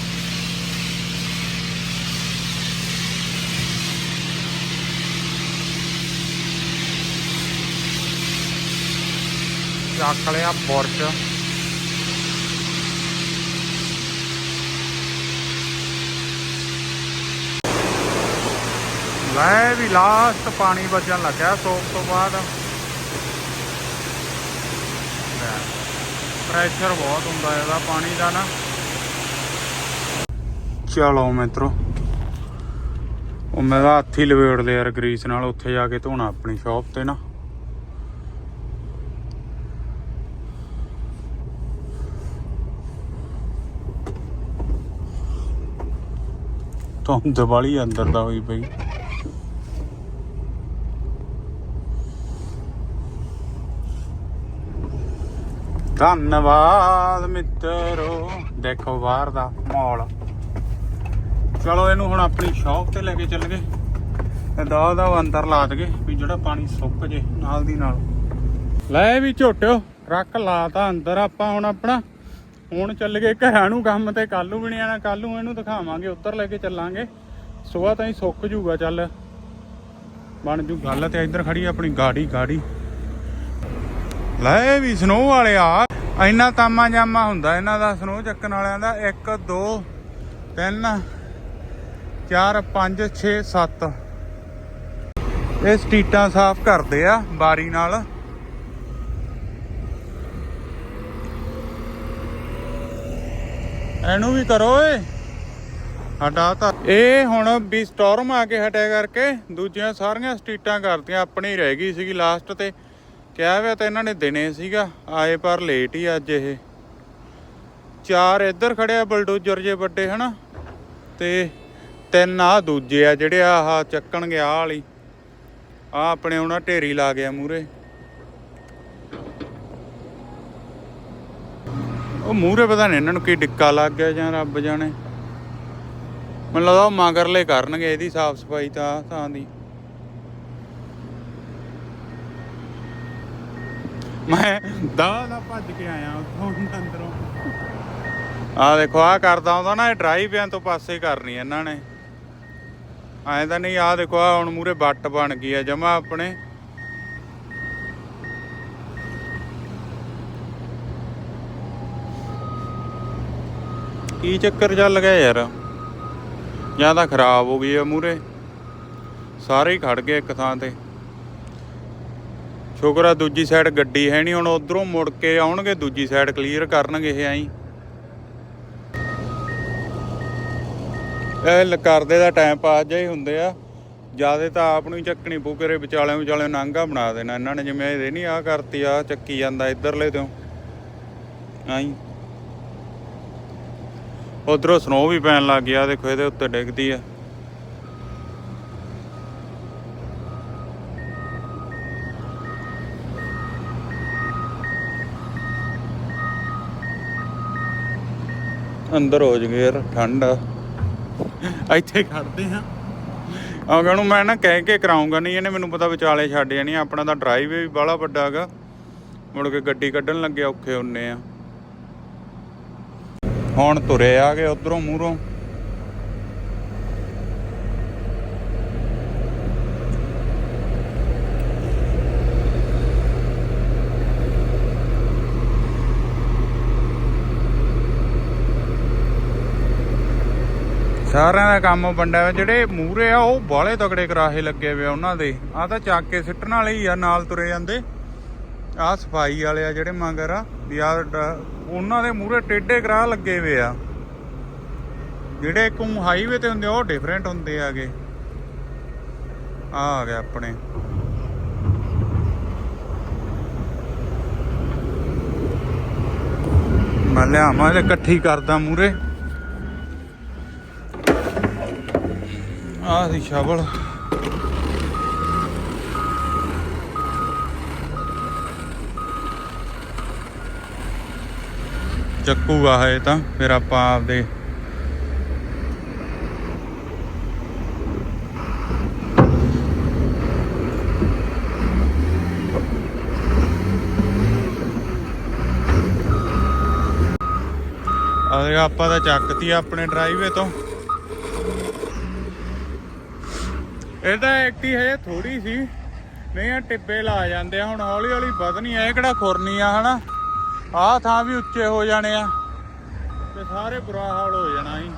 ਚੱਕ ਲਿਆ ਬੁਰਜ ਲੈ ਵੀ ਲਾਸਟ ਪਾਣੀ ਵੱਜਣ ਲੱਗਿਆ ਸੋਪ ਤੋਂ ਬਾਅਦ। ਪ੍ਰੈਸ਼ਰ ਬਹੁਤ ਹੁੰਦਾ ਇਹਦਾ ਪਾਣੀ ਦਾ ਨਾ। ਚਲੋ ਮਿੱਤਰੋ। ਉਹ ਮੈਂ ਤਾਂ ਹੱਥ ਹੀ ਲਵੇੜ ਲਿਆ ਯਾਰ ਗਰੀਸ ਨਾਲ, ਉੱਥੇ ਜਾ ਕੇ ਧੋਣਾ ਆਪਣੀ ਸ਼ਾਪ ਤੇ ਨਾ। ਧੁੰਦ ਵਾਲੀ ਅੰਦਰ ਦਾ ਹੋਈ ਪਈ। ਧੰਨਵਾਦ ਮਿੱਤਰੋ। ਦੇਖੋ ਬਾਹਰ ਦਾ ਮਾਹੌਲ। ਚਲੋ, ਇਹਨੂੰ ਹੁਣ ਆਪਣੀ ਸ਼ਾਪ ਤੇ ਲੈ ਕੇ ਚੱਲ ਗਏ ਤੇ ਦਾ ਦਾ ਅੰਦਰ ਲਾ ਦਗੇ ਵੀ ਜਿਹੜਾ ਪਾਣੀ ਸੁੱਕ ਜੇ ਨਾਲ ਦੀ ਨਾਲ। ਲੈ ਵੀ ਝੋਟਿਓ ਟਰੱਕ ਲਾਤਾ ਅੰਦਰ ਆਪਾਂ ਹੁਣ ਆਪਣਾ। ਹੁਣ ਚੱਲ ਗਏ ਘਰਾਂ ਨੂੰ ਕੰਮ ਤੇ ਕੱਲ ਨੂੰ ਵੀ ਨਹੀਂ ਆਣਾ ਕੱਲ ਨੂੰ ਇਹਨੂੰ ਦਿਖਾਵਾਂਗੇ, ਉੱਧਰ ਲੈ ਕੇ ਚੱਲਾਂਗੇ। ਸਵੇਰ ਤਾਈਂ ਸੁੱਕ ਜੂਗਾ ਚੱਲ। ਬਣ ਜੂ ਗੱਲ ਤੇ ਇੱਧਰ ਖੜੀ ਆਪਣੀ ਗਾੜੀ ਗਾੜੀ। ਲੈ ਵੀ ਸਨੋ ਵਾਲੇ ਆ ਇੰਨਾ ਤਾਮਾ ਜਾਮਾ ਹੁੰਦਾ ਇਹਨਾਂ ਦਾ ਸਨੋ ਚੱਕਣ ਵਾਲਿਆਂ ਦਾ। 1 2 3 4 5 6 7 ਇਹ ਸਟੀਟਾਂ ਸਾਫ਼ ਕਰਦੇ ਆ ਬਾਰੀ ਨਾਲ। ਇਹਨੂੰ ਵੀ ਕਰੋ ਏ ਸਾਡਾ ਤਾਂ ਇਹ ਹੁਣ ਵੀ ਸਟਾਰਮ ਆ ਕੇ ਹਟਿਆ ਕਰਕੇ ਦੂਜੀਆਂ ਸਾਰੀਆਂ ਸਟੀਟਾਂ ਕਰਤੀਆਂ, ਆਪਣੀ ਰਹਿ ਗਈ ਸੀਗੀ ਲਾਸਟ ਤੇ। ਕਿਹਾ ਹੋਇਆ ਤਾਂ ਇਹਨਾਂ ਨੇ ਦਿਨੇ ਸੀਗਾ, ਆਏ ਪਰ ਲੇਟ ਹੀ ਅੱਜ ਇਹ। ਚਾਰ ਇੱਧਰ ਖੜਿਆ ਬਲਡੋਜ਼ਰ ਜੇ ਵੱਡੇ, ਹਨਾ? ਤੇ ਤਿੰਨ ਆ ਦੂਜੇ ਆ ਜਿਹੜੇ ਆਹ ਚੱਕਣਗੇ ਆਹ ਵਾਲੀ। ਆ ਆਪਣੇ ਉਹਨਾਂ ਢੇਰੀ ਲਾ ਗਿਆ ਮੂਰੇ ਉਹ ਮੂਰੇ ਪਤਾ ਨਹੀਂ ਇਹਨਾਂ ਨੂੰ ਕੀ ਡਿੱਕਾ ਲੱਗ ਗਿਆ ਜਾਂ ਰੱਬ ਜਾਣੇ। ਮੈਨੂੰ ਲੱਗਦਾ ਉਹ ਮਗਰਲੇ ਕਰਨਗੇ, ਇਹਦੀ ਸਾਫ਼ ਸਫ਼ਾਈ ਤਾਂ ਤਾਂ ਦੀ। ਮੈਂ ਦਾ ਦਾ ਭੱਜ ਕੇ ਆਇਆ ਉੱਥੋਂ ਅੰਦਰੋਂ। ਆ ਦੇਖੋ ਆ ਕਰਦਾ ਹੁੰਦਾ ਨਾ ਇਹ ਡਰਾਈਵ ਐਂ ਤੋਂ ਪਾਸੇ ਕਰਨੀ ਇਹਨਾਂ ਨੇ। ਐਂ ਤਾਂ ਨਹੀਂ ਆ ਦੇਖੋ ਆ ਹੁਣ ਮੂਰੇ ਬੱਟ ਬਣ ਗਈ ਆ ਜਮਾ ਆਪਣੇ। ਕੀ ਚੱਕਰ ਚੱਲ ਗਿਆ ਯਾਰ? ਜਾਂ ਤਾਂ ਖਰਾਬ ਹੋ ਗਈ ਆ ਮੂਰੇ ਸਾਰੇ ਹੀ ਖੜ ਗਏ ਇੱਕ ਥਾਂ ਤੇ। ਸ਼ੁਕਰ ਆ ਦੂਜੀ ਸਾਈਡ ਗੱਡੀ ਹੈ ਨਹੀਂ, ਹੁਣ ਉਧਰੋਂ ਮੁੜ ਕੇ ਆਉਣਗੇ, ਦੂਜੀ ਸਾਈਡ ਕਲੀਅਰ ਕਰਨਗੇ ਇਹ ਐਂ। ਇਹ ਕਰਦੇ ਦਾ ਟਾਈਮ ਪਾਸ ਜਾਈ ਹੁੰਦੇ ਆ। ਜ਼ਿਆਦਾ ਤਾਂ ਆਪ ਨੂੰ ਹੀ ਚੱਕਣੀ ਪੂ ਕਰੇ ਵਿਚਾਲਿਆਂ ਵਿਚਾਲੇ ਨਾਂਗਾ ਬਣਾ ਦੇਣਾ। ਇਹਨਾਂ ਨੇ ਜਿਵੇਂ ਇਹਦੇ ਨਹੀਂ ਆ ਕਰਤੀ ਆ ਚੱਕੀ ਜਾਂਦਾ ਇਧਰਲੇ ਤੋਂ। ਐਂ। ਉਧਰੋਂ ਸਨੋ ਵੀ ਪੈਣ ਲੱਗ ਗਿਆ, ਦੇਖੋ ਇਹਦੇ ਉੱਤੇ ਡਿੱਗਦੀ ਆ। ਅੰਦਰ ਹੋ ਜਗੇ ਯਾਰ ਠੰਡ ਆ। ਇੱਥੇ ਖੜਦੇ ਆ ਆਉਂਗਾ ਨੂੰ ਮੈਂ ਨਾ ਕਹਿ ਕੇ ਕਰਾਉਂਗਾ ਨਹੀਂ ਇਹਨੇ ਮੈਨੂੰ ਪਤਾ ਵਿਚਾਲੇ ਛੱਡ ਜਾਣੀ। ਆਪਣਾ ਤਾਂ ਡਰਾਈਵੇ ਵੀ ਬਾਹਲਾ ਵੱਡਾ ਹੈਗਾ। ਮੁੜ ਕੇ ਗੱਡੀ ਕੱਢਣ ਲੱਗੇ ਔਖੇ ਹੁੰਨੇ ਆ। ਹੁਣ ਤੁਰੇ ਆ ਗਏ ਉਧਰੋਂ ਮੂਹਰੋਂ। ਸਾਰਿਆਂ ਦਾ ਕੰਮ ਵੰਡਿਆ ਹੋਇਆ ਜਿਹੜੇ ਮੂਰੇ ਆ ਉਹ ਬਾਲੇ ਤਕੜੇ ਕਰਾਹੇ ਲੱਗੇ ਵੇ ਉਹਨਾਂ ਦੇ। ਆ ਤਾਂ ਚੱਕ ਕੇ ਸਿੱਟਣ ਵਾਲੇ ਹੀ ਆ ਨਾਲ ਤੁਰੇ ਜਾਂਦੇ। ਆ ਸਫ਼ਾਈ ਵਾਲੇ ਆ ਜਿਹੜੇ ਮੰਗਰ ਆ ਵੀ ਆ ਉਹਨਾਂ ਦੇ ਮੂਰੇ ਟੇਡੇ ਕਰਾਹ ਲੱਗੇ ਵੇ ਆ। ਜਿਹੜੇ ਕੋ ਹਾਈਵੇ ਤੇ ਹੁੰਦੇ ਆ, ਉਹ ਡਿਫਰੈਂਟ ਹੁੰਦੇ ਆਗੇ। ਆ ਆ ਗਿਆ ਆਪਣੇ। ਮੈਂ ਲਿਆਵਾਂ ਇਹ ਇਕੱਠੀ ਕਰਦਾ ਮੂਰੇ ਆਹ ਸੀ ਸ਼ਵਲ। ਚੱਕੂਗਾ ਇਹ ਤਾਂ, ਫਿਰ ਆਪਾਂ ਆਪਦੇ ਅਰੇ ਆਪਾਂ ਤਾਂ ਚੱਕਤੀ ਆਪਣੇ ਡਰਾਈਵੇ ਤੋਂ। ਇਹ ਤਾਂ ਐਕਟੀ ਹੈ ਥੋੜੀ ਸੀ। ਨਹੀਂ ਆ ਟਿੱਬੇ ਲਾ ਜਾਂਦੇ ਆ। ਹੁਣ ਹੌਲੀ ਹੌਲੀ ਵਧਣੀ ਆ। ਇਹ ਕਿਹੜਾ ਖੁਰਨੀ ਆ, ਹਨਾ? ਆਹ ਥਾਂ ਵੀ ਉੱਚੇ ਹੋ ਜਾਣੇ ਆ। ਤੇ ਸਾਰੇ ਬੁਰਾ ਹਾਲ ਹੋ ਜਾਣਾ ਸੀ।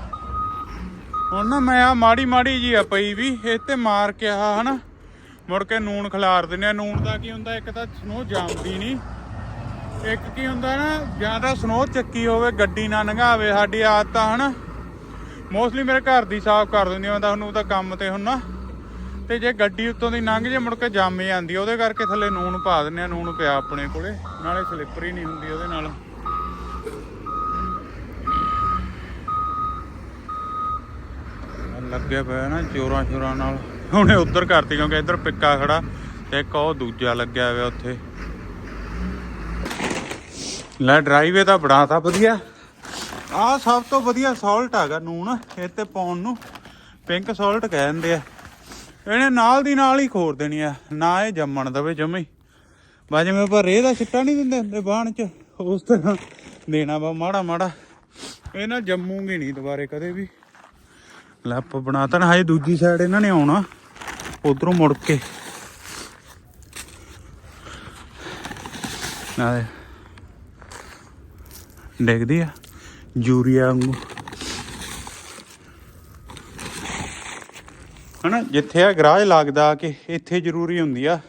ਹੁਣ ਨਾ ਮੈਂ ਆ ਮਾੜੀ ਮਾੜੀ ਜੀ ਆ ਪਈ ਵੀ, ਇਹ ਤੇ ਮਾਰ ਕੇ ਆ ਹਨਾ? ਮੁੜ ਕੇ ਨੂਨ ਖਿਲਾਰ ਦਿੰਦੇ ਆ। ਨੂਨ ਦਾ ਕੀ ਹੁੰਦਾ, ਇੱਕ ਤਾਂ ਸਨੋ ਜਾਮਦੀ ਨਹੀਂ। ਇੱਕ ਕੀ ਹੁੰਦਾ ਨਾ, ਜਾਂ ਤਾਂ ਸਨੋ ਚੱਕੀ ਹੋਵੇ, ਗੱਡੀ ਨਾ ਲੰਘਾਵੇ ਸਾਡੀ ਆਦਤ ਆ ਹਨਾ? ਮੋਸਟਲੀ ਮੇਰੇ ਘਰ ਦੀ ਸਾਫ਼ ਕਰ ਦਿੰਦੀ ਆ। ਤੁਹਾਨੂੰ ਤਾਂ ਕੰਮ ਤੇ ਹੁੰਨਾ। ਤੇ ਜੇ ਗੱਡੀ ਉੱਤੋਂ ਦੀ ਲੰਘ ਜੇ, ਮੁੜ ਕੇ ਜੰਮ ਜਾਂਦੀ ਉਹਦੇ ਕਰਕੇ ਥੱਲੇ ਨੂਨ ਪਾ ਦਿੰਨੇ ਆ ਨੂਨ ਪਿਆ ਆਪਣੇ ਕੋਲੇ। ਨਾਲੇ ਸਲਿੱਪਰੀ ਨਹੀਂ ਹੁੰਦੀ ਉਹਦੇ ਨਾਲ। ਆਹ ਲੱਗੇ ਪਿਆ ਨਾ ਚੋਰਾਂ ਚੋਰਾਂ ਨਾਲ। ਹੁਣੇ ਉੱਧਰ ਕਰਤੀ, ਕਿਉਂਕਿ ਇੱਧਰ ਪਿੱਕਾ ਖੜਾ, ਤੇ ਇੱਕ ਉਹ ਦੂਜਾ ਲੱਗਿਆ ਹੋਇਆ ਉੱਥੇ। ਲੈ ਡਰਾਈਵੇ ਤਾਂ ਬਣਾਤਾ ਵਧੀਆ। ਆਹ ਸਭ ਤੋਂ ਵਧੀਆ ਸਾਲਟ ਹੈਗਾ ਨੂਨ ਇਹ ਤੇ ਪਾਉਣ ਨੂੰ। ਪਿੰਕ ਸਾਲਟ ਕਹਿੰਦੇ ਆ। ਇਹਨੇ ਨਾਲ ਦੀ ਨਾਲ ਹੀ ਖੋਰ ਦੇਣੀ ਆ। ਨਾ ਇਹ ਜੰਮਣ ਦਵੇ ਜਮੇ। ਬਾ ਜਿਵੇਂ ਆਪਾਂ ਰੇਹ ਦਾ ਛਿੱਟਾ ਨਹੀਂ ਦਿੰਦੇ ਹੁੰਦੇ ਬਾਣ ਚ, ਉਸ ਤਰ੍ਹਾਂ ਦੇਣਾ ਵਾ ਮਾੜਾ ਮਾੜਾ। ਇਹ ਨਾ ਜੰਮੂਗੀ ਨਹੀਂ ਦੁਬਾਰੇ ਕਦੇ ਵੀ। ਲੱਪ ਬਣਾਤਾ ਨਾ, ਹਜੇ ਦੂਜੀ ਸਾਈਡ ਇਹਨਾਂ ਨੇ ਆਉਣਾ। ਉਧਰੋਂ ਮੁੜ ਕੇ। ਨਾਲੇ। ਡਿੱਗਦੀ ਆ। ਯੂਰੀਆ ਵਾਂਗੂ। ਹਨਾ, ਜਿੱਥੇ ਆ ਗਰਾਜ ਲੱਗਦਾ ਕਿ ਇੱਥੇ ਜ਼ਰੂਰੀ ਹੁੰਦੀ ਆ,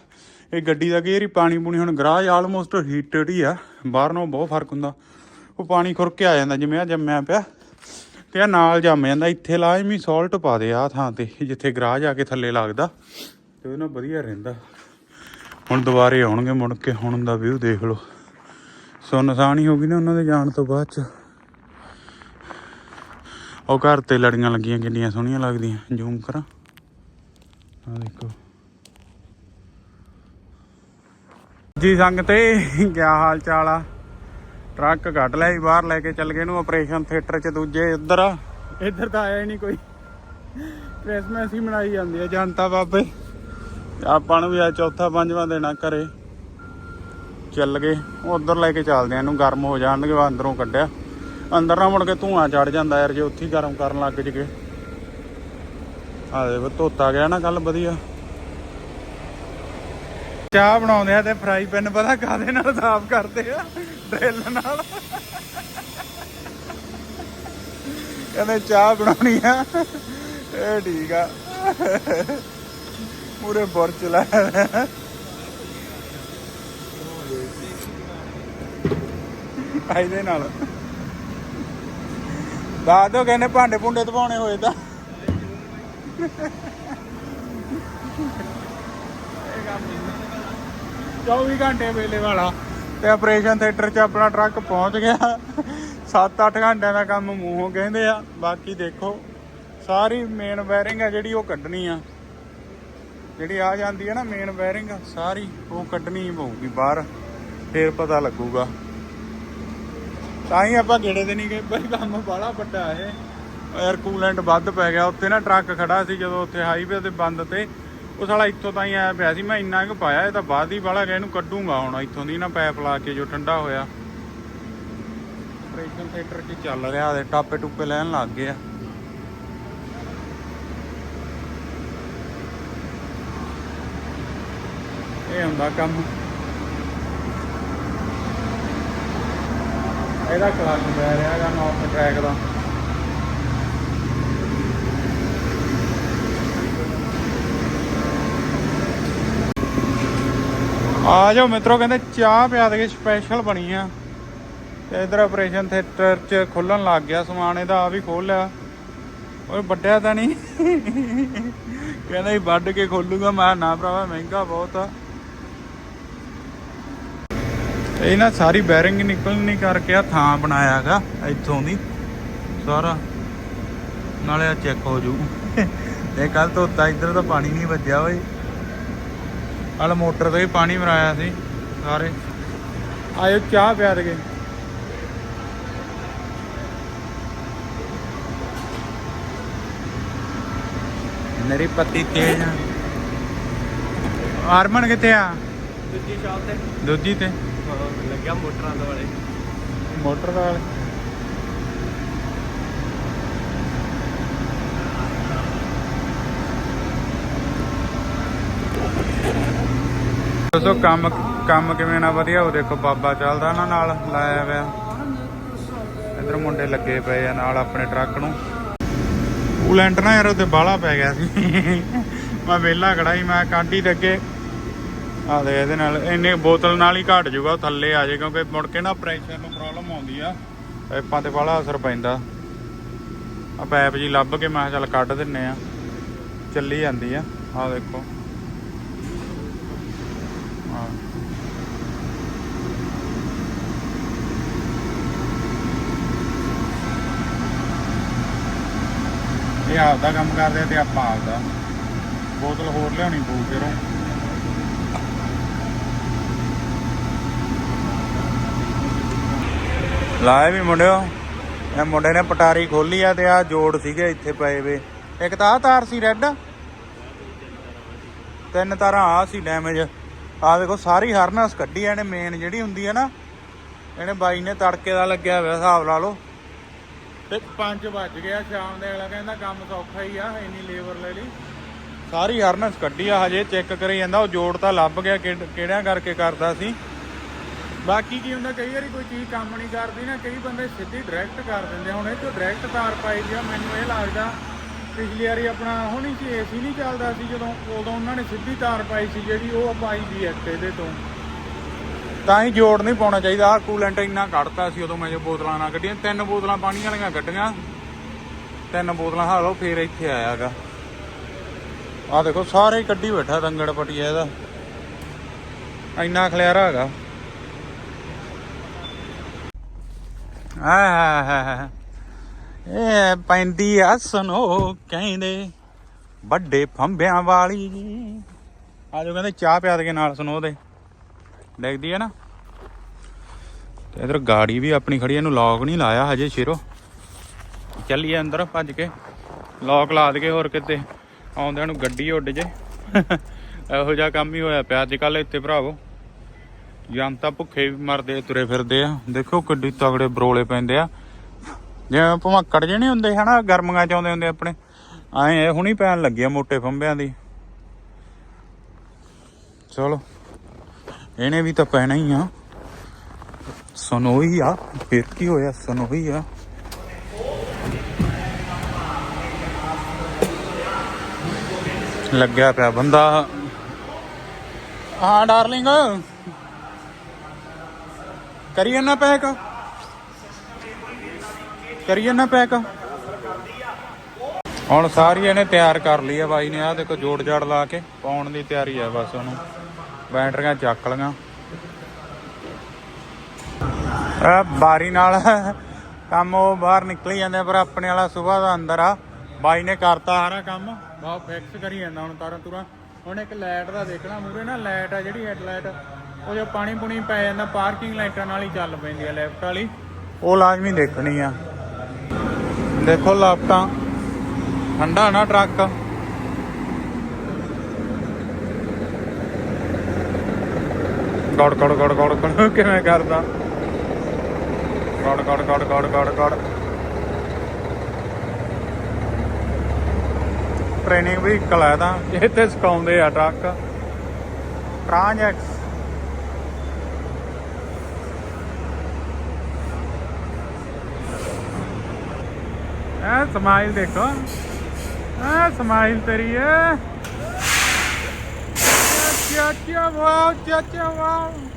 ਇਹ ਗੱਡੀ ਦਾ ਕਈ ਵਾਰੀ ਪਾਣੀ ਪੂਣੀ ਹੁਣ ਗਰਾਜ ਆਲਮੋਸਟ ਹੀਟਡ ਹੀ ਆ, ਬਾਹਰ ਨਾਲੋਂ ਬਹੁਤ ਫ਼ਰਕ ਹੁੰਦਾ। ਉਹ ਪਾਣੀ ਖੁਰ ਕੇ ਆ ਜਾਂਦਾ, ਜਿਵੇਂ ਆ ਜੰਮਿਆ ਪਿਆ, ਤੇ ਆ ਨਾਲ ਜੰਮ ਜਾਂਦਾ, ਇੱਥੇ ਲਾਜ਼ਮੀ ਸਾਲਟ ਪਾ ਦੇ ਆ ਥਾਂ ਤੇ, ਜਿੱਥੇ ਗਰਾਜ ਆ ਕੇ ਥੱਲੇ ਲੱਗਦਾ, ਤੇ ਉਹ ਨਾ ਵਧੀਆ ਰਹਿੰਦਾ। ਹੁਣ ਦੁਬਾਰੇ ਆਉਣਗੇ ਮੁੜ ਕੇ, ਹੁਣ ਦਾ ਵਿਊ ਦੇਖ ਲਓ। ਸੁੰਨਸਾਨ ਹੀ ਹੋ ਗਈ ਨਾ ਉਹਨਾਂ ਦੇ ਜਾਣ ਤੋਂ ਬਾਅਦ ਚ। ਉਹ ਘਰ ਤੇ ਲੜੀਆਂ ਲੱਗੀਆਂ, ਕਿੰਨੀਆਂ ਸੋਹਣੀਆਂ ਲੱਗਦੀਆਂ, ਜ਼ੂਮ ਕਰਾਂ। ਆ ਦੇਖੋ। ਜੀ ਸੰਗ ਤੇ ਕੀ ਹਾਲ ਚਾਲ ਆ? ਟਰੱਕ ਕੱਢ ਲਿਆ ਸੀ ਬਾਹਰ ਲੈ ਕੇ ਚੱਲ ਗਏ ਨੂੰ ਆਪਰੇਸ਼ਨ ਥੀਏਟਰ ਚ ਦੂਜੇ ਇੱਧਰ ਇੱਧਰ ਤਾਂ ਆਇਆ ਹੀ ਨਹੀਂ ਕੋਈ। ਕ੍ਰਿਸਮਸ ਹੀ ਮਨਾਈ ਜਾਂਦੀ ਆ ਜਨਤਾ ਬਾਬੇ। ਆਪਾਂ ਨੂੰ ਵੀ ਆ ਚੌਥਾ ਪੰਜਵਾਂ ਦੇਣਾ ਘਰੇ। ਚੱਲ ਗਏ। ਉਧਰ ਲੈ ਕੇ ਚੱਲਦੇ ਆ ਇਹਨੂੰ ਗਰਮ ਹੋ ਜਾਣਗੇ ਅੰਦਰੋਂ ਕੱਢਿਆ। ਅੰਦਰ ਨਾ ਮੁੜ ਕੇ ਧੂਆਂ ਚੜ ਜਾਂਦਾ ਯਾਰ ਜੇ ਉੱਥੇ ਹੀ ਗਰਮ ਕਰਨ ਲੱਗ ਜਗੇ ਆ ਦੇ ਧੋਤਾ ਗਿਆ ਨਾ ਕੱਲ ਵਧੀਆ। ਚਾਹ ਬਣਾਉਂਦੇ ਆ ਤੇ ਫਰਾਈ ਪੈਨ ਪਤਾ ਕਾਦੇ ਨਾਲ ਸਾਫ਼ ਕਰਦੇ ਆ? ਡਰਿਲ ਨਾਲ। ਕਹਿੰਦੇ ਚਾਹ ਬਣਾਉਣੀ ਆ। ਇਹ ਠੀਕ ਆ। ਪੂਰੇ ਬੁਰਚ ਲੈ ਇਹਦੇ ਨਾਲ। ਦੱਸ ਦਿਓ, ਕਹਿੰਦੇ ਭਾਂਡੇ ਭੁੰਡੇ ਧਵਾਉਣੇ ਹੋਏ ਤਾਂ। 24 ਘੰਟੇ ਵੇਲੇ ਵਾਲਾ ਤੇ ਆਪਰੇਸ਼ਨ ਥੀਏਟਰ 'ਚ ਆਪਣਾ ਟਰੱਕ ਪਹੁੰਚ ਗਿਆ। 7-8 ਘੰਟਿਆਂ ਦਾ ਕੰਮ ਮੂੰਹੋਂ ਕਹਿੰਦੇ ਆ, ਬਾਕੀ ਦੇਖੋ, ਸਾਰੀ ਮੇਨ ਵਾਇਰਿੰਗ ਆ ਜਿਹੜੀ ਉਹ ਕੱਢਣੀ ਆ। ਜਿਹੜੀ ਆ ਜਾਂਦੀ ਹੈ ਨਾ ਮੇਨ ਵਾਇਰਿੰਗ ਸਾਰੀ ਉਹ ਕੱਢਣੀ ਪਊਗੀ ਬਾਹਰ, ਫੇਰ ਪਤਾ ਲੱਗੂਗਾ। ਤਾਂ ਹੀ ਆਪਾਂ ਗੇੜੇ ਦੇ ਨਹੀਂ ਗਏ, ਬਈ ਕੰਮ ਬੜਾ ਵੱਡਾ ਇਹ ਕੂਲੈਂਟ ਵੱਧ ਪੈ ਗਿਆ। ਉੱਥੇ ਨਾ ਟਰੱਕ ਖੜਾ ਸੀ ਜਦੋਂ ਉੱਥੇ ਹਾਈਵੇ ਤੇ ਬੰਦ ਤੇ। ਉਹ ਸਾਲਾ ਇੱਥੋਂ ਤਾਂ ਹੀ ਆਇਆ ਪਿਆ ਸੀ। ਮੈਂ ਇੰਨਾ ਕੁ ਪਾਇਆ, ਇਹ ਤਾਂ ਬਾਅਦ ਹੀ ਵਾਲਾ ਗਿਆ, ਇਹਨੂੰ ਕੱਢੂਗਾ ਹੁਣ। ਇੱਥੋਂ ਦੀ ਨਾ ਪਾਈਪ ਲਾ ਕੇ ਜੋ ਠੰਡਾ ਹੋਇਆ। ਆਪਰੇਸ਼ਨ ਥੀਏਟਰ 'ਚ ਚੱਲ ਰਿਹਾ ਦੇ ਟਾਪੇ ਟੁੱਪੇ ਲੈਣ ਲੱਗ ਗਏ ਆ ਇਹ ਹੁੰਦਾ ਕੰਮ। ਇਹਦਾ ਕਲੱਚ ਪੈ ਰਿਹਾ ਨੌਰਥ ਟਰੈਕ ਦਾ। ਆ ਜਾਓ ਮਿੱਤਰੋ, ਕਹਿੰਦੇ ਚਾਹ ਪਿਆ ਦੇ ਸਪੈਸ਼ਲ ਬਣੀ ਆ। ਤੇ ਇਧਰ ਆਪਰੇਸ਼ਨ ਥੀਏਟਰ 'ਚ ਖੁੱਲਣ ਲੱਗ ਗਿਆ ਸਮਾਨ, ਇਹਦਾ ਆ ਵੀ ਖੋਲ ਲਿਆ। ਓਏ, ਵੱਡਿਆ ਤਾਂ ਨਹੀਂ। ਕਹਿੰਦਾ ਹੀ ਵੱਢ ਕੇ ਖੋਲੂਗਾ। ਮੈਂ ਕਿਹਾ, ਨਾ ਭਰਾਵਾ, ਮਹਿੰਗਾ ਬਹੁਤ ਆ। ਇਹ ਨਾ ਸਾਰੀ ਬੈਰਿੰਗ ਨਿਕਲਣੀ ਕਰਕੇ ਆ ਥਾਂ ਬਣਾਇਆਗਾ ਇੱਥੋਂ ਦੀ। ਸਾਰਾ, ਨਾਲੇ ਆ ਚੈੱਕ ਹੋ ਜੂ। ਇਹ ਕੱਲ ਧੋਤਾ, ਇੱਧਰ ਤਾਂ ਪਾਣੀ ਨਹੀਂ ਵੱਜਿਆ ਓਏ। ਹਲ ਮੋਟਰ ਤੇ ਵੀ ਪਾਣੀ ਮਰਾਇਆ ਸੀ ਸਾਰੇ। ਆਇਓ ਚਾਹ ਪਿਆ ਦੇ ਮੇਰੀ ਪਤੀ ਤੇਜ ਆ। ਆਰਮਨ ਕਿੱਥੇ ਆ? ਦੂਜੀ ਸ਼ਾਪ ਤੇ। ਦੂਜੀ ਤੇ। ਲੱਗਿਆ ਮੋਟਰਾਂ ਦੇ ਵਾਲੇ। ਮੋਟਰ ਦਾ ਦੋਸਤੋ ਕੰਮ ਕੰਮ ਕਿਵੇਂ ਨਾ ਵਧੀਆ ਉਹ ਦੇਖੋ ਬਾਬਾ ਚੱਲਦਾ ਨਾ ਨਾਲ, ਲਾਇਆ ਹੋਇਆ। ਇਧਰ ਮੁੰਡੇ ਲੱਗੇ ਪਏ ਆ ਨਾਲ ਆਪਣੇ ਟਰੱਕ ਨੂੰ। ਕੂਲੈਂਟ ਨਾ ਯਾਰ ਉਹਦੇ ਬਾਹਲਾ ਪੈ ਗਿਆ ਸੀ। ਮੈਂ ਵਿਹਲਾ ਖੜਾ ਸੀ, ਮੈਂ ਕਾਂਡੀ ਦੇ ਅੱਗੇ। ਆ ਦੇ ਇਹਦੇ ਨਾਲ ਇੰਨੇ ਬੋਤਲ ਨਾਲ ਹੀ ਘਟ ਜੂਗਾ, ਉਹ ਥੱਲੇ ਆ ਜਾਏ ਕਿਉਂਕਿ ਮੁੜ ਕੇ ਨਾ ਪ੍ਰੈਸ਼ਰ ਨੂੰ ਪ੍ਰੋਬਲਮ ਆਉਂਦੀ ਆ। ਪਾਈਪਾਂ ਤੇ ਬੜਾ ਅਸਰ ਪੈਂਦਾ। ਆ ਪਾਈਪ ਜੀ ਲੱਭ ਕੇ, ਮੈਂ ਕਿਹਾ ਚੱਲ ਕੱਢ ਦਿੰਨੇ ਆ। ਚੱਲੀ ਜਾਂਦੀ ਆ। ਆ ਦੇਖੋ। ਇਹ ਆਪਦਾ ਕੰਮ ਕਰਦੇ ਆ ਤੇ ਆਪਾਂ ਆਪਦਾ। ਬੋਤਲ ਹੋਰ ਲਿਆਉਣੀ ਪਊ ਫਿਰ ਉਹ ਲਾਏ ਵੀ ਮੁੰਡਿਓ। ਇਹ ਮੁੰਡੇ ਨੇ ਪਟਾਰੀ ਖੋਲੀ ਆ ਤੇ ਆ ਜੋੜ ਸੀਗੇ ਇੱਥੇ ਪਏ ਵੇ। ਇੱਕ ਤਾਂ ਆ ਤਾਰ ਸੀ ਰੈੱਡ। ਤਿੰਨ ਤਾਰਾਂ ਆ ਸੀ ਡੈਮੇਜ ਆ ਦੇਖੋ ਸਾਰੀ ਹਾਰਨਸ ਕੱਢੀ ਆ, ਇਹਨੇ ਮੇਨ ਜਿਹੜੀ ਹੁੰਦੀ ਆ ਨਾ, ਇਹਨੇ ਬਾਈ ਨੇ ਤੜਕੇ ਦਾ ਲੱਗਿਆ ਹੋਇਆ, ਹਿਸਾਬ ਲਾ ਲਓ। ਤੇ 5 ਵੱਜ ਗਿਆ ਸ਼ਾਮ ਦੇ ਅਗਲਾ ਕਹਿੰਦਾ ਕੰਮ ਸੌਖਾ ਹੀ ਆ, ਇੰਨੀ ਲੇਬਰ ਲੈ ਲਈ। ਸਾਰੀ ਹਰਨਸ ਕੱਢੀ ਆ ਹਜੇ ਚੈੱਕ ਕਰੀ ਜਾਂਦਾ, ਉਹ ਜੋੜ ਤਾਂ ਲੱਭ ਗਿਆ, ਕਿਹੜ- ਕਿਹੜਿਆਂ ਕਰਕੇ ਕਰਦਾ ਸੀ। ਬਾਕੀ ਕੀ ਹੁੰਦਾ, ਕਈ ਵਾਰੀ ਕੋਈ ਚੀਜ਼ ਕੰਮ ਨਹੀਂ ਕਰਦੀ ਨਾ, ਕਈ ਬੰਦੇ ਸਿੱਧੀ ਡਾਇਰੈਕਟ ਕਰ ਦਿੰਦੇ ਹੁਣ ਇਹ ਤੋਂ ਡਾਇਰੈਕਟ ਤਾਰ ਪਾਈ ਦੀ ਆ, ਮੈਨੂੰ ਇਹ ਲੱਗਦਾ ਪਿਛਲੀ ਵਾਰੀ ਆਪਣਾ ਹੁਣੀ ਸੀ ਏਸੀ ਨਹੀਂ ਚੱਲਦਾ ਸੀ ਜਦੋਂ, ਉਦੋਂ ਉਹਨਾਂ ਨੇ ਸਿੱਧੀ ਤਾਰ ਪਾਈ ਸੀ ਜਿਹੜੀ ਉਹ ਪਾਈ ਦੀ ਐ ਇਹਦੇ ਤੋਂ। ਤਾਂ ਹੀ ਜੋੜ ਨਹੀਂ ਪਾਉਣਾ ਚਾਹੀਦਾ। ਆ ਕੂਲੈਂਟ ਇੰਨਾ ਕੱਢਤਾ ਸੀ ਉਦੋਂ ਮੈਂ ਜੋ ਬੋਤਲਾਂ ਨਾ ਕੱਢੀਆਂ। ਤਿੰਨ ਬੋਤਲਾਂ ਪਾਣੀ ਵਾਲੀਆਂ ਕੱਢੀਆਂ। ਤਿੰਨ ਬੋਤਲਾਂ ਹਾਲ ਲਓ ਫੇਰ ਇੱਥੇ ਆਇਆਗਾ। ਆ ਦੇਖੋ, ਸਾਰੇ ਹੀ ਕੱਢੀ ਬੈਠਾ ਰੰਗੜ ਪਟਿਆ ਇਹਦਾ। ਇੰਨਾ ਖਲਿਆਰਾ ਹੈਗਾ। ਆਹ ਇਹ ਪੈਂਦੀ ਆ ਸੁਨੋ ਕਹਿੰਦੇ, ਵੱਡੇ ਫੰਬਿਆਂ ਵਾਲੀ। ਆ ਜੋ ਕਹਿੰਦੇ ਚਾਹ ਪਿਆ ਦੇ ਨਾਲ ਸੁਨੋ ਦੇ ਦੇਖਦੀ ਹੈ ਨਾ। ਤੇ ਇਧਰ ਗਾੜੀ ਵੀ ਆਪਣੀ ਖੜੀ ਇਹਨੂੰ ਲੌਕ ਨਹੀਂ ਲਾਇਆ ਹਜੇ ਸ਼ੇਰੋ। ਚੱਲੀਏ ਅੰਦਰ, ਭੱਜ ਕੇ। ਲੌਕ ਲਾ ਦਈਏ ਹੋਰ ਕਿਤੇ। ਆਉਂਦਿਆਂ ਨੂੰ ਗੱਡੀ ਉੱਡ ਜੇ। ਇਹੋ ਜਿਹਾ ਕੰਮ ਹੀ ਹੋਇਆ ਪਿਆ ਅੱਜ ਕੱਲ ਇੱਥੇ ਭਰਾਵੋ। ਜਨਤਾ ਭੁੱਖੇ ਵੀ ਮਰਦੇ, ਤੁਰੇ ਫਿਰਦੇ ਆ। ਦੇਖੋ ਕਿੱਡੀ ਤਗੜੇ ਬਰੋਲੇ ਪੈਂਦੇ ਆ। ਜਿਵੇਂ ਭਮੱਕੜ ਜਿਹੇ ਨਹੀਂ ਹੁੰਦੇ, ਹਨਾ? ਗਰਮੀਆਂ ਚ ਆਉਂਦੇ ਹੁੰਦੇ ਆਪਣੇ। ਐ ਇਹ ਹੁਣੀ ਪੈਣ ਲੱਗੇ ਆ ਮੋਟੇ ਫੰਬਿਆਂ ਦੀ। ਚਲੋ। ਇਹਨੇ ਵੀ ਤਾਂ ਪੈਣਾ ਹੀ ਆ। ਸਨੋਈ ਆ, ਫਿਰ ਕੀ ਹੋਇਆ ਸਨੋਈ ਆ। ਲੱਗਿਆ ਪਿਆ ਬੰਦਾ। ਹਾਂ, ਡਾਰਲਿੰਗ। ਕਰੀਏ ਨਾ ਪੈਕ। ਕਰੀਏ ਨਾ ਪੈਕ। ਹੁਣ ਸਾਰੀ ਇਹਨੇ ਤਿਆਰ ਕਰ ਲਈ ਆ ਬਾਈ ਨੇ ਆ ਦੇਖੋ ਜੋੜ ਜਾੜ ਲਾ ਕੇ, ਪਾਉਣ ਦੀ ਤਿਆਰੀ ਆ ਬਸ ਉਹਨੂੰ। ਬੈਟਰੀਆਂ ਚੱਕ ਲੀਆਂ ਆ ਬਾਰੀ ਨਾਲ ਕੰਮ ਉਹ ਬਾਹਰ ਨਿਕਲੀ ਜਾਂਦੇ ਪਰ ਆਪਣੇ ਵਾਲਾ ਸਵੇਰ ਦਾ ਅੰਦਰ ਆ। ਬਾਈ ਨੇ ਕਰਤਾ ਸਾਰਾ ਕੰਮ। ਬਹੁਤ ਫਿਕਸ ਕਰੀ ਜਾਂਦਾ ਹੁਣ ਤਾਰਾਂ ਤੁਰਾਂ। ਹੁਣ ਇੱਕ ਲਾਈਟ ਦਾ ਦੇਖਣਾ ਮੂਰੇ ਨਾ ਲਾਈਟ ਆ ਜਿਹੜੀ ਹੈਡਲਾਈਟ ਉਹ ਜੋ ਪਾਣੀ ਪੁਣੀ ਪੈ ਜਾਂਦਾ ਪਾਰਕਿੰਗ ਲਾਈਟਾਂ ਨਾਲ ਹੀ ਚੱਲ ਪੈਂਦੀ ਆ ਲੈਫਟ ਵਾਲੀ। ਉਹ ਲਾਜ਼ਮੀ ਦੇਖਣੀ ਆ। ਦੇਖੋ ਲਾਪਟਾਂ। ਠੰਡਾ ਨਾ ਟਰੱਕ। ਗੜ ਗੜ ਗੜ ਗੜ ਗੜ ਕਿਵੇਂ ਕਰਦਾ? ਗੜ ਗੜ ਗੜ ਗੜ ਗੜ ਗੜ ਟ੍ਰੇਨਿੰਗ ਵਹੀਕਲ ਹੈ ਤਾਂ। ਇਹ ਸਿਖਾਉਂਦੇ ਆ ਟਰੱਕ। ਟ੍ਰਾਂਜੈਕਸ ਐ ਸਮਾਈਲ ਦੇਖੋ। ਐ ਸਮਾਈਲ ਤੇਰੀ ਹੈ Tchau, te tia tchau.